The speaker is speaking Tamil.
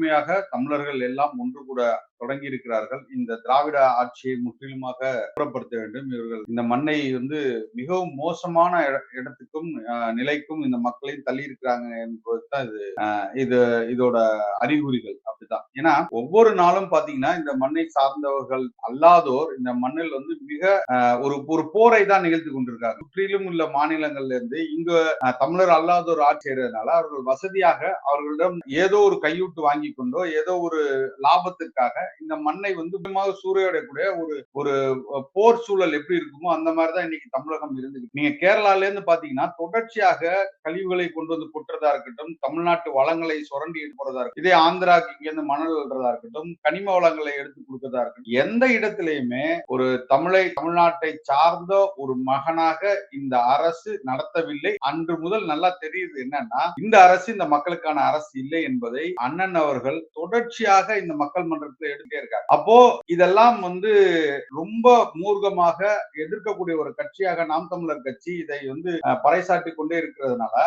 ஒற்றுமையாக தமிழர்கள் எல்லாம் ஒன்று கூட தொடங்கி இருக்கிறார்கள். இந்த திராவிட ஆட்சியை முற்றிலுமாக புறப்படுத்த வேண்டும். இவர்கள் இந்த மண்ணை வந்து மிகவும் மோசமான இடத்துக்கும் நிலைக்கும் இந்த மக்களையும் தள்ளி இருக்கிறாங்க என்பதுதான் இது இது இதோட அறிகுறிகள். தான். ஏன்னா ஒவ்வொரு நாளும் பாத்தீங்கன்னா இந்த மண்ணை சார்ந்தவர்கள் அல்லாதோர் இந்த மண்ணில் வந்து மிக ஒரு ஒரு போரை தான் நிகழ்த்தி கொண்டிருக்காங்க. சுற்றிலும் உள்ள மாநிலங்கள்ல இருந்து இங்க தமிழர் அல்லாதோர் ஆட்சி செய்யறதுனால அவர்கள் வசதியாக அவர்களிடம் ஏதோ ஒரு கையூட்டு வாங்கி கொண்டோ ஏதோ ஒரு லாபத்திற்காக இந்த மண்ணை வந்து முழுமையாக ஒரு ஒரு போர் சூழல் எப்படி இருக்குமோ அந்த மாதிரிதான் இன்னைக்கு தமிழகம் இருந்துருக்கு நீங்க கேரளால இருந்து பாத்தீங்கன்னா தொடர்ச்சியாக கழிவுகளை கொண்டு வந்து கொட்டுறதா இருக்கட்டும் தமிழ்நாட்டு வளங்களை சுரண்டி போறதா இருக்கும் இதே ஆந்திராக்கு இங்க இந்த மணல் அல்றதா இருக்கட்டும் கனிம வளங்களை எடுத்து கொடுக்கறதா இருக்கட்டும் எந்த இடத்திலையுமே ஒரு தமிழை தமிழ்நாட்டை சார்ந்த ஒரு மகனாக இந்த அரசு நடத்தவில்லை. அன்று முதல் நல்லா தெரியுது என்னன்னா இந்த அரசு இந்த மக்களுக்கான அரசு இல்லை என்பதை அண்ணன் அவர்கள் தொடர்ச்சியாக இந்த மக்கள் மன்றத்தில் எடுத்துட்டே இருக்காங்க அப்போ இதெல்லாம் வந்து ரொம்ப மூர்க்கமாக எதிர்க்கக்கூடிய ஒரு கட்சியாக நாம் தமிழர் கட்சி இதை வந்து பறைசாட்டி கொண்டே இருக்கிறதுனால